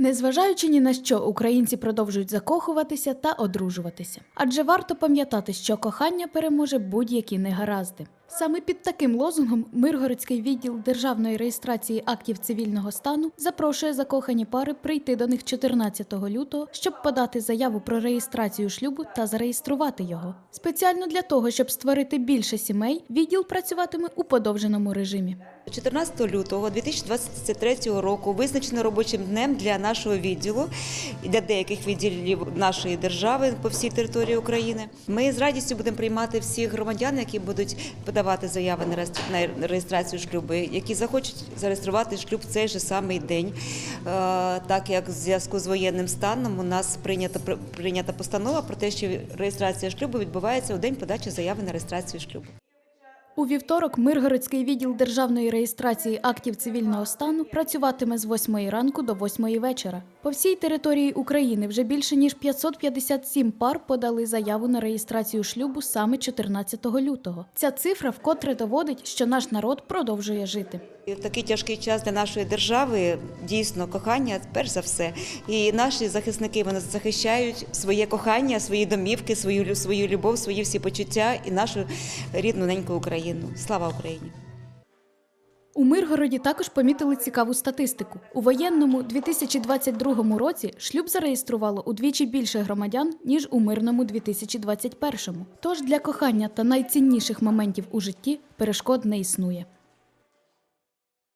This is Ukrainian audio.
Незважаючи ні на що, українці продовжують закохуватися та одружуватися. Адже варто пам'ятати, що кохання переможе будь-які негаразди. Саме під таким лозунгом Миргородський відділ державної реєстрації актів цивільного стану запрошує закохані пари прийти до них 14 лютого, щоб подати заяву про реєстрацію шлюбу та зареєструвати його. Спеціально для того, щоб створити більше сімей, відділ працюватиме у подовженому режимі. 14 лютого 2023 року визначено робочим днем для нашого відділу і для деяких відділів нашої держави по всій території України. Ми з радістю будемо приймати всіх громадян, які будуть подавати заяви на реєстрацію шлюбу, які захочуть зареєструвати шлюб в цей же самий день. Е, Так як в зв'язку з воєнним станом у нас прийнята прийнята постанова про те, що реєстрація шлюбу відбувається у день подачі заяви на реєстрацію шлюбу. У вівторок Миргородський відділ державної реєстрації актів цивільного стану працюватиме з 8 ранку до 8 вечора. По всій території України вже більше ніж 557 пар подали заяву на реєстрацію шлюбу саме 14 лютого. Ця цифра вкотре доводить, що наш народ продовжує жити. В такий тяжкий час для нашої держави дійсно кохання перш за все. І наші захисники вони захищають своє кохання, свої домівки, свою свою любов, свої всі почуття і нашу рідну неньку Україну. Слава Україні! У Миргороді також помітили цікаву статистику. У воєнному 2022 році шлюб зареєструвало удвічі більше громадян, ніж у мирному 2021. Тож для кохання та найцінніших моментів у житті перешкод не існує.